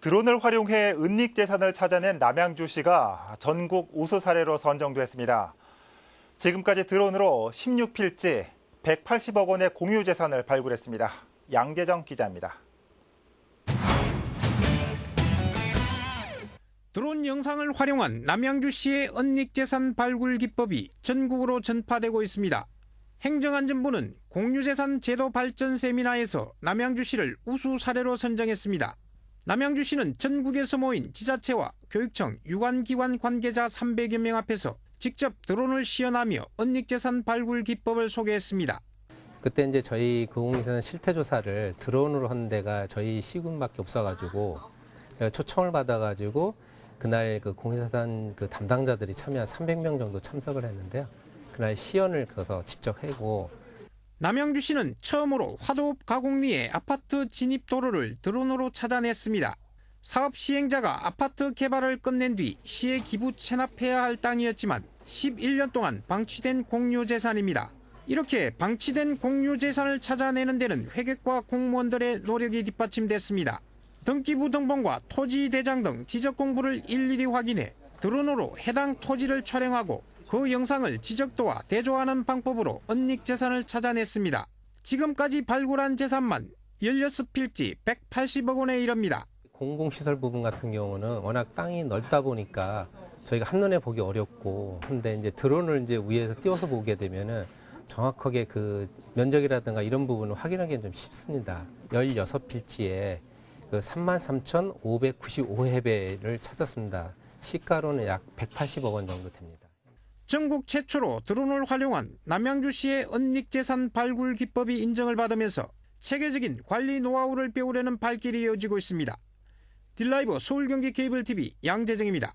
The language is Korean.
드론을 활용해 은닉 재산을 찾아낸 남양주시가 전국 우수 사례로 선정됐습니다. 지금까지 드론으로 16필지 180억 원의 공유 재산을 발굴했습니다. 양재정 기자입니다. 드론 영상을 활용한 남양주시의 언닉재산 발굴 기법이 전국으로 전파되고 있습니다. 행정안전부는 공유재산 제도 발전 세미나에서 남양주시를 우수 사례로 선정했습니다. 남양주시는 전국에서 모인 지자체와 교육청, 유관기관 관계자 300여 명 앞에서 직접 드론을 시연하며 언닉재산 발굴 기법을 소개했습니다. 그때 이제 저희 그 공유재산 실태 조사를 드론으로 한 데가 저희 시군밖에 없어가지고 초청을 받아가지고 그날 그 공유재산 그 담당자들이 참여한 300명 정도 참석을 했는데요. 그날 시연을 가서 직접 하고 남양주시는 처음으로 화도읍 가곡리의 아파트 진입 도로를 드론으로 찾아냈습니다. 사업 시행자가 아파트 개발을 끝낸 뒤 시에 기부 체납해야 할 땅이었지만 11년 동안 방치된 공유 재산입니다. 이렇게 방치된 공유 재산을 찾아내는 데는 회계과 공무원들의 노력이 뒷받침됐습니다. 등기부 등본과 토지 대장 등 지적 공부를 일일이 확인해 드론으로 해당 토지를 촬영하고 그 영상을 지적도와 대조하는 방법으로 언닉 재산을 찾아냈습니다. 지금까지 발굴한 재산만 16필지 180억 원에 이릅니다. 공공시설 부분 같은 경우는 워낙 땅이 넓다 보니까 저희가 한눈에 보기 어렵고 근데 이제 드론을 이제 위에서 띄워서 보게 되면은 정확하게 그 면적이라든가 이런 부분을 확인하기는 좀 쉽습니다. 16필지에 그 33,595해배를 찾았습니다. 시가로는 약 180억 원 정도 됩니다. 전국 최초로 드론을 활용한 남양주시의 언닉재산 발굴 기법이 인정을 받으면서 체계적인 관리 노하우를 배우려는 발길이 이어지고 있습니다. 딜라이브 서울경기 케이블TV 양재정입니다.